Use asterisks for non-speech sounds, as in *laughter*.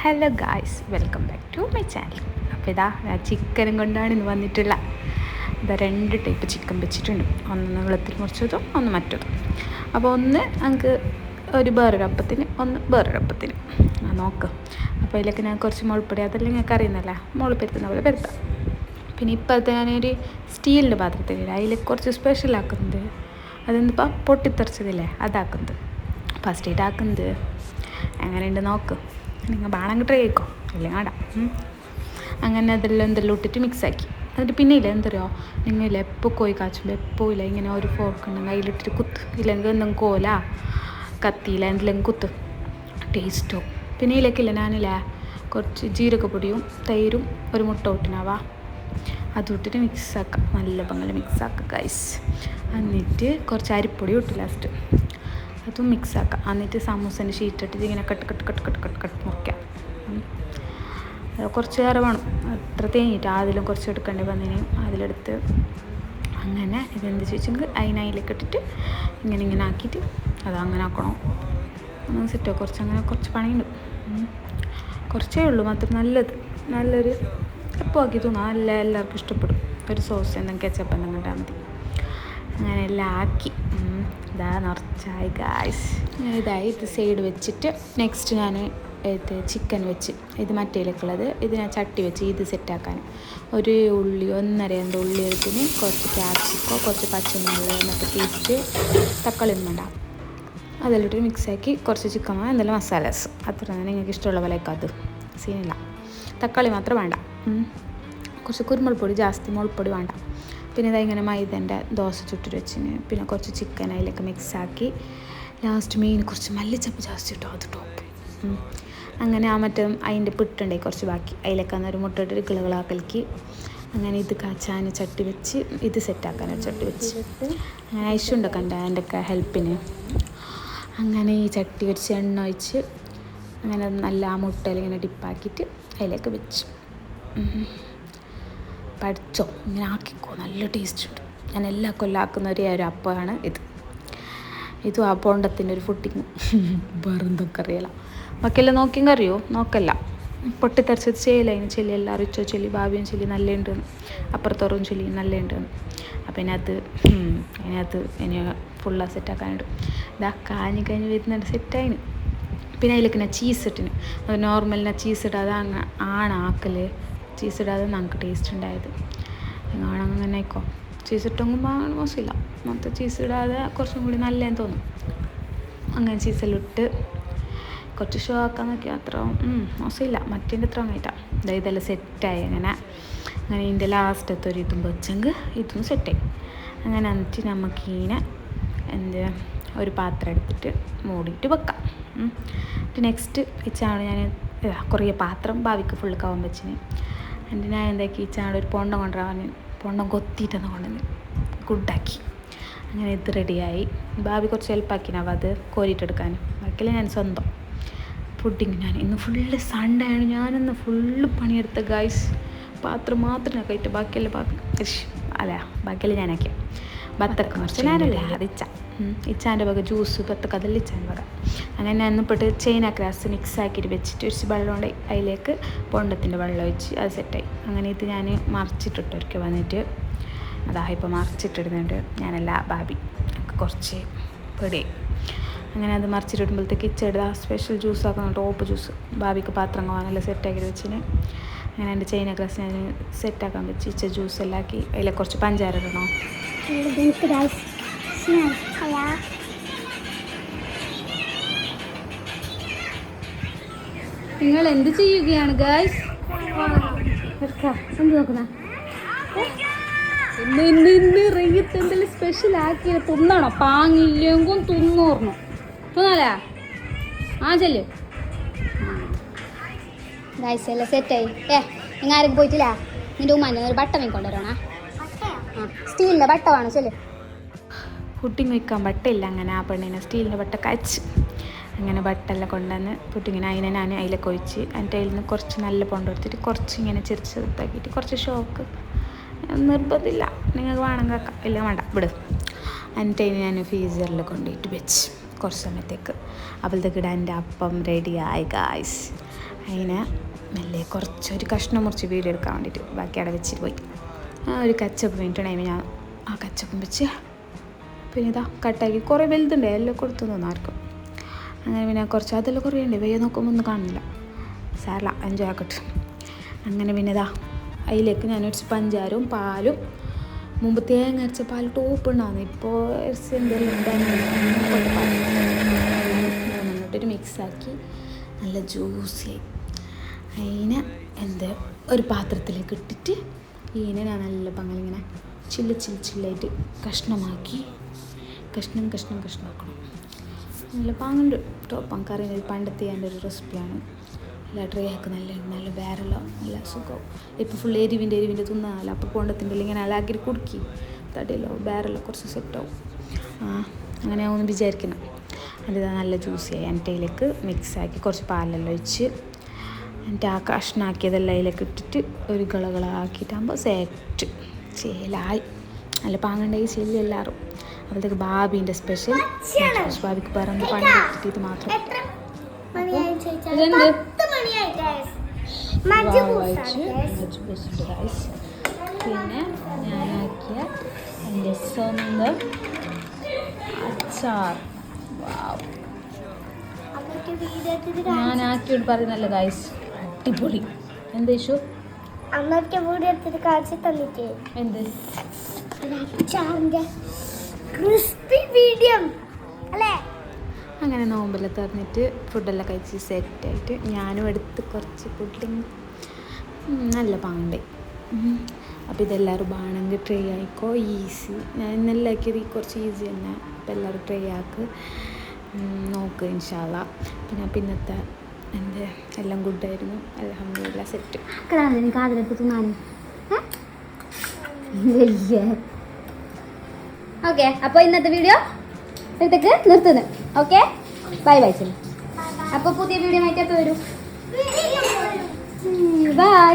Hello guys welcome back to my channel അപ്പോൾ ഇതാ ഞാൻ ചിക്കനും കൊണ്ടാണ് ഇന്ന് വന്നിട്ടുള്ള. ഇതാ രണ്ട് ടൈപ്പ് ചിക്കൻ വെച്ചിട്ടുണ്ട്. ഒന്ന് വെള്ളത്തിൽ മുറിച്ചതും ഒന്ന് മറ്റതും. അപ്പോൾ ഒന്ന് നമുക്ക് ഒരു വേറൊരപ്പത്തിന് ഒന്ന് വേറൊരപ്പത്തിന് ആ നോക്കാം. അപ്പോൾ അതിലൊക്കെ ഞാൻ കുറച്ച് മുളപ്പൊടി അതെല്ലാം ഞങ്ങൾക്ക് അറിയുന്നല്ലേ മുള പെരുത്തുന്ന പോലെ പെരുത്താം. പിന്നെ ഇപ്പോഴത്തെ ഞാനൊരു സ്റ്റീലിന്റെ പാത്രത്തിൽ അതിൽ കുറച്ച് സ്പെഷ്യൽ ആക്കുന്നത് അതെന്തിപ്പോൾ പൊട്ടിത്തെറിച്ചതില്ലേ? അതാക്കുന്നത്. ഫസ്റ്റ് ആയിട്ട് ആക്കുന്നത് എങ്ങനെയുണ്ട് നോക്ക്. നിങ്ങൾ വേണമെങ്കിൽ ട്രൈ ആയിക്കോ. അല്ലെങ്കിൽ ആടാ. അങ്ങനെ അതെല്ലാം എന്തെല്ലാം ഇട്ടിട്ട് മിക്സ് ആക്കി. എന്നിട്ട് പിന്നെ ഇല്ല എന്തറിയോ നിങ്ങൾ ഇല്ല എപ്പോൾ കോയി കാച്ചുമ്പോൾ എപ്പോൾ ഇല്ല ഇങ്ങനെ ഒരു ഫോർക്ക് ഉണ്ടെങ്കിൽ അതിലിട്ടിട്ട് കുത്ത്. ഇല്ലെങ്കിൽ എന്തെങ്കിലും കോല കത്തിയില്ല എന്തെങ്കിലും കുത്ത്. ടേസ്റ്റോ പിന്നെ ഇതിലേക്കില്ല ഞാനില്ലേ കുറച്ച് ജീരകപ്പൊടിയും തൈരും ഒരു മുട്ട ഇട്ടിട്ട് മിക്സ് ആക്കാം. നല്ല മിക്സ് ആക്കാം ഗൈസ് എന്നിട്ട് കുറച്ച് അരിപ്പൊടി ഇട്ടു ലാസ്റ്റ് അതും മിക്സ് ആക്കാം എന്നിട്ട് സമൂസേന്റെ ഷീറ്റ് ഇട്ടിട്ട് ഇങ്ങനെ cut cut cut cut cut cut മുറിക്കാം. കുറച്ച് നേരം വേണം. അത്ര തേങ്ങിയിട്ട് അതിലും കുറച്ച് എടുക്കേണ്ടി വന്നതിന് അതിലെടുത്ത് അങ്ങനെ ഇതെന്ത് ചോദിച്ചെങ്കിൽ അതിനായിലേക്ക് ഇട്ടിട്ട് ഇങ്ങനെ ഇങ്ങനെ ആക്കിയിട്ട് അത് അങ്ങനെ ആക്കണം. ഒന്ന് സെറ്റോ കുറച്ച് അങ്ങനെ കുറച്ച് പണിയുണ്ട്. കുറച്ചേ ഉള്ളൂ മാത്രം നല്ലത്. നല്ലൊരു എപ്പോൾ ആക്കി തോന്നാം നല്ല എല്ലാവർക്കും ഇഷ്ടപ്പെടും. ഒരു സോസ് എന്തെങ്കിലും കെച്ചപ്പ് എന്തെങ്കിലും ഇട്ടാൽ മതി. അങ്ങനെ എല്ലാം ആക്കി ഇതാ നിറച്ചായി ഗായ്സ് ഇതായി ഇത് സൈഡ് വെച്ചിട്ട് നെക്സ്റ്റ് ഞാൻ ഇത് ചിക്കൻ വെച്ച് ഇത് മറ്റേലേക്കുള്ളത് ഇത് ഞാൻ ചട്ടി വെച്ച് ഇത് സെറ്റാക്കാൻ ഒരു ഉള്ളി ഒന്നര രണ്ട് ഉള്ളി എടുത്തിന് കുറച്ച് ക്യാപ്സിക്കോ കുറച്ച് പച്ചമുളക് എന്നൊക്കെ പേസ്റ്റ് തക്കാളി ഒന്നും വേണ്ട അതെല്ലാം മിക്സാക്കി കുറച്ച് ചിക്കൻ എന്തെങ്കിലും മസാലാസ് അത്ര തന്നെ നിങ്ങൾക്ക് ഇഷ്ടമുള്ള പോലെ അത്. സീനില്ല തക്കാളി മാത്രം വേണ്ട. കുറച്ച് കുരുമുളക് പൊടി ജാസ്തി മുളപ്പൊടി വേണ്ട. പിന്നെ ഇങ്ങനെ മൈദന്റെ ദോശ ചുട്ടിട്ട് വെച്ചിന്. പിന്നെ കുറച്ച് ചിക്കൻ അതിലൊക്കെ മിക്സാക്കി ലാസ്റ്റ് മെയിൻ കുറച്ച് മല്ലിച്ചപ്പ് ജാസ്തി ഇട്ടോ അത് ടോപ്പ് അങ്ങനെ ആ മറ്റേ അതിന്റെ പിട്ടുണ്ടായി കുറച്ച് ബാക്കി. അതിലൊക്കെ അന്നൊരു മുട്ട ഇട്ടിട്ട് അങ്ങനെ ഇത് കാച്ചാൻ ചട്ടി വെച്ച് ഇത് സെറ്റാക്കാൻ ഒരു ചട്ടി വെച്ച്. അങ്ങനെ ഐശ്വണ്ടൊക്കെ ഉണ്ട് എന്റെ ഒക്കെ ഹെൽപ്പിന്? അങ്ങനെ ഈ ചട്ടി വെച്ച് എണ്ണ ഒഴിച്ച് അങ്ങനെ നല്ല ആ മുട്ടയിൽ ഇങ്ങനെ ഡിപ്പാക്കിയിട്ട് അതിലേക്ക് വെച്ച്. പഠിച്ചോ? ഇങ്ങനെ ആക്കിക്കോ. നല്ല ടേസ്റ്റ് ഉണ്ട് ഞാൻ എല്ലാ കൊല്ലം ആക്കുന്ന ഒരേ ഒരു അപ്പമാണ് ഇത്. ഇതും ആ പോണ്ടത്തിന്റെ ഒരു ഫുഡിങ് *laughs* വേറെ എന്തൊക്കെ അറിയില്ല ബാക്കിയെല്ലാം നോക്കിയും കറിയോ? നോക്കല്ല. പൊട്ടിത്തെറിച്ചത് ചെയ്യല. അതിന് ചെല്ലി എല്ലാവരും അറിയിച്ചോ ചെല്ലി ഭാവിയും ചെല്ലി നല്ല ഉണ്ട് അപ്പുറത്തോറും ചെല്ലി നല്ല ഉണ്ട് അപ്പം ഇതിനകത്ത് അതിനകത്ത് ഇനി ഫുള്ളാ സെറ്റാക്കാനുണ്ട് ഇതാ കാഞ്ഞ് കഴിഞ്ഞ് വരുന്നുണ്ട് സെറ്റായിന് പിന്നെ അതിലേക്ക് ഞാൻ ചീസ് ഇട്ടിന്. നോർമൽ ചീസ് ഇടാതെ അങ്ങ് ആണ് ആക്കൽ ചീസ് ഇടാതെ നമുക്ക് ടേസ്റ്റ് ഉണ്ടായത്. നിങ്ങളാണെങ്കിൽ അങ്ങനെ ആയിക്കോ. ചീസ് ഇട്ടുമ്പോൾ അങ്ങനെ മോശമില്ല. മൊത്തം ചീസ് ഇടാതെ കുറച്ചും കൂടി നല്ലതെന്ന് തോന്നും. അങ്ങനെ ചീസെല്ലാം ഇട്ട് കുറച്ച് ഷോ ആക്കാൻ നോക്കി അത്ര മോശമില്ല. മറ്റേന്റെ അത്ര ആയിട്ടാണ് അതായത് ഇതെല്ലാം സെറ്റായി അങ്ങനെ. അങ്ങനെ ഇതിന്റെ ലാസ്റ്റത്തെ ഒരു ഇതും വെച്ചെങ്കിൽ ഇതും സെറ്റായി അങ്ങനെ എന്നിട്ട് നമുക്ക് ഇതിനെ എന്ത് ഒരു പാത്രം എടുത്തിട്ട് മൂടിയിട്ട് വെക്കാം. നെക്സ്റ്റ് വെച്ചാണ് ഞാൻ കുറേ പാത്രം ഭാവിക്ക് ഫുൾ കാവാൻ വെച്ചിന്. എന്നിട്ട് ഞാൻ എന്താക്കി ചാടെ ഒരു പൊണ്ണം കൊണ്ടുവരാൻ പറഞ്ഞു പൊണ്ണം കൊത്തിയിട്ടെന്ന് കൊണ്ടുവന്ന് ഗുഡാക്കി. അങ്ങനെ ഇത് റെഡിയായി. ഭാവി കുറച്ച് ഹെൽപ്പാക്കിനാവും അത് കോരിയിട്ടെടുക്കാൻ? ബാക്കിയെല്ലാം ഞാൻ സ്വന്തം പുഡിങ് ഞാൻ. ഇന്ന് ഫുള്ള് സൺഡേ ആണ്. ഞാനിന്ന് ഫുള്ള് പണിയെടുത്ത ഗൈസ് പാത്രം മാത്രം ഞാൻ കഴിയിട്ട് ബാക്കിയെല്ലാം പാത്രം അല്ല ബാക്കിയെല്ലാം ഞാനാക്കിയ. ബത്തക്ക കുറച്ച് ഞാനല്ലേ അത് ഇച്ച. ഉം. ഇച്ചാന്റെ വക ജ്യൂസ് ബത്തക്ക അതെല്ലാം ഇച്ചാന്റെ വക. അങ്ങനെ ഞാൻ ഇന്നിപ്പോട്ട് ചൈന ഗ്രാസ് മിക്സ് ആക്കിയിട്ട് വെച്ചിട്ട് ഒരു വെള്ളം കൊണ്ട് അതിലേക്ക് പൊണ്ടത്തിന്റെ വെള്ളം ഒഴിച്ച് അത് സെറ്റായി അങ്ങനെ ഇത് ഞാൻ മറിച്ചിട്ടിട്ടൊരിക്കൽ വന്നിട്ട് അതാ ഇപ്പോൾ മറിച്ചിട്ടിടുന്നുണ്ട്. ഞാനല്ല ബാബി കുറച്ച് പേടിയായി അങ്ങനെ അത് മറിച്ചിട്ടിടുമ്പോഴത്തേക്ക് ആ സ്പെഷ്യൽ ജ്യൂസ് ആക്കുന്ന ടോപ്പ് ജ്യൂസ് ബാബിക്ക് പാത്രം വാങ്ങാനെല്ലാം സെറ്റാക്കി വെച്ചിന്. അങ്ങനെ എന്റെ ചൈന ഗ്ലാസ് ഞാൻ സെറ്റാക്കാൻ വെച്ച് ഇച്ച ജ്യൂസ് എല്ലാം ആക്കി. അതിലെ കുറച്ച് പഞ്ചാര ഇടണോ? എനിക്ക് Hello. നിങ്ങൾ എന്ത് ചെയ്യുകയാണ് ഗൈസ് എന്ത് നോക്കുന്ന? സ്പെഷ്യൽ ആക്കി തിന്നണോ. പാങ്ങില്ലെങ്കിൽ തിന്നോർണം തിന്നാലേ? ആ ചെല്ലു. ഗൈസ് എല്ലാം സെറ്റായി ഏ നിങ്ങൾ ആരും പോയിട്ടില്ല? നിന്റെ ഉമ്മാന്റെ ഒരു ബട്ട മീൻകൊണ്ടുവരണ ആ സ്റ്റീലിന്റെ ബട്ട വേണം ചെല്ലേ. പുട്ടിങ് വെക്കാൻ വട്ടയില്ല. അങ്ങനെ ആ പെണ്ണിനെ സ്റ്റീലിന്റെ വട്ട കച്ച്. അങ്ങനെ ബട്ടെല്ലാം കൊണ്ടുവന്ന് പുട്ടിങ്ങനെ അതിനെ ഞാൻ അതിലേക്ക് ഒഴിച്ച് എന്റെ അതിൽ നിന്ന് കുറച്ച് നല്ല പൊണ്ട് എടുത്തിട്ട് കുറച്ച് ഇങ്ങനെ ചിരിച്ച് ഇതാക്കിയിട്ട് കുറച്ച് ഷോക്ക്. നിർബന്ധമില്ല. നിങ്ങൾക്ക് വേണമെങ്കിൽ ഇല്ല വേണ്ട. വിട്. എന്നിട്ട് അതിന് ഞാൻ ഫ്രീസറിൽ കൊണ്ടുപോയിട്ട് വെച്ച് കുറച്ച് സമയത്തേക്ക്. അപ്പോഴത്തേക്ക് ഇടാൻ എന്റെ അപ്പം റെഡിയായി ഗായ്സ് അതിനെ മെല്ലെ കുറച്ചൊരു കഷ്ണം മുറിച്ച് വീഡിയോ എടുക്കാൻ വേണ്ടിയിട്ട് ബാക്കി അവിടെ വെച്ചിട്ട് പോയി. ആ ഒരു കച്ചപ്പ് വേണ്ടിയിട്ടുണ്ടെങ്കിൽ ഞാൻ ആ കച്ചപ്പം വെച്ച് പിന്നെ ഇതാ കട്ടാക്കി. കുറേ വലുതുണ്ട്. എല്ലാം കൊടുത്തു തോന്നുന്നു ആർക്കും. അങ്ങനെ പിന്നെ കുറച്ച് അതെല്ലാം കുറേ ഉണ്ട്. വെയ്യ നോക്കുമ്പോൾ ഒന്നും കാണുന്നില്ല. സാരല്ല എൻജോയ് ആക്കട്ടെ. അങ്ങനെ പിന്നെ ഇതാ അതിലേക്ക് ഞാൻ ഒരു പഞ്ചാരവും പാലും മുമ്പ് തേങ്ങ അരച്ച പാൽ ടോപ്പ് ഉണ്ടാകുന്നു ഇപ്പോൾ എന്തെങ്കിലും മിക്സാക്കി നല്ല ജ്യൂസിയായി അതിനെ എന്ത് ഒരു പാത്രത്തിലേക്ക് ഇട്ടിട്ട് ഇതിനെ ഞാൻ നല്ല പങ്ങളിങ്ങനെ ചില്ല് ചില്ല് ചില്ലായിട്ട് കഷ്ണമാക്കി കഷ്ണം കഷ്ണം കഷ്ണമാക്കണം നല്ല പാങ്ങുണ്ട്. കേട്ടോ കറി ഒരു പണ്ടത്തെ എന്റെ ഒരു റെസിപ്പിയാണ്. നല്ല ഡ്രൈ ആക്കി നല്ല നല്ല വേറെല്ല നല്ല സുഖം. ഇപ്പോൾ ഫുൾ എരിവിന്റെ എരിവിന്റെ തിന്നാല അപ്പോൾ കൊണ്ടത്തിന്റെ ഇങ്ങനെ അലാക്കി കുടുക്കി. തടിയല്ലോ വേറെല്ലാം കുറച്ച് സെറ്റാവും അങ്ങനെ ഒന്ന് വിചാരിക്കണം. അതിതാ നല്ല ജ്യൂസിയായി എന്റെ അതിലേക്ക് മിക്സാക്കി കുറച്ച് പാലെല്ലാം ഒഴിച്ച് എന്നിട്ട് ആ കഷ്ണാക്കിയതെല്ലാം അതിലേക്ക് ഇട്ടിട്ട് ഒരു ഗളകളാക്കിയിട്ടാകുമ്പോൾ സെറ്റ് ചേലായി. നല്ല പാങ്ങണ്ടായി ചെല്ലി എല്ലാവരും അപ്പോഴത്തേക്ക് ബാബിന്റെ സ്പെഷ്യൽ ബാബിക്ക് പറഞ്ഞ് പണി കിട്ടിയിട്ട് മാത്രം. പിന്നെ ഞാനാക്കിയ എന്റെ സ്വന്തം അച്ചാർ. ഞാൻ ആക്കിയോട് പറയുന്നല്ല ഗൈസ് അടിപൊളി. എന്ത് ഇഷു അമ്മയ്ക്ക് വീടെടുത്തിട്ട് കാണിച്ചു തന്നിട്ടേ. എന്ത്? അച്ചാറിന്റെ ക്രിസ്പി മീഡിയം അല്ലേ? അങ്ങനെ നോമ്പെല്ലാം തുറന്നിട്ട് ഫുഡെല്ലാം കഴിച്ച് സെറ്റായിട്ട് ഞാനും എടുത്ത് കുറച്ച് പുഡിങ് നല്ല പാണ്ടേ. അപ്പോൾ ഇതെല്ലാവരും വേണമെങ്കിൽ ട്രൈ ആയിക്കോ ഈസി ഞാൻ ഇന്നെല്ലാം ആക്കിയത് കുറച്ച് ഈസി തന്നെ. അപ്പോൾ എല്ലാവരും ട്രൈ ആക്ക്. നോക്ക് ഇൻഷാല്ല പിന്നെ പിന്നത്തെ എന്റെ എല്ലാം ഗുഡായിരുന്നു അലഹമില്ല സെറ്റ് അതിലെടുത്ത് തിന്നാനും വലിയ ഓക്കെ അപ്പോൾ ഇന്നത്തെ വീഡിയോ ഇടത്തേക്ക് നിർത്തുന്നു. ഓക്കെ? ബൈ ബൈ ചെല്ലു. അപ്പോൾ പുതിയ വീഡിയോ ആയിട്ട് വരൂ? ബൈ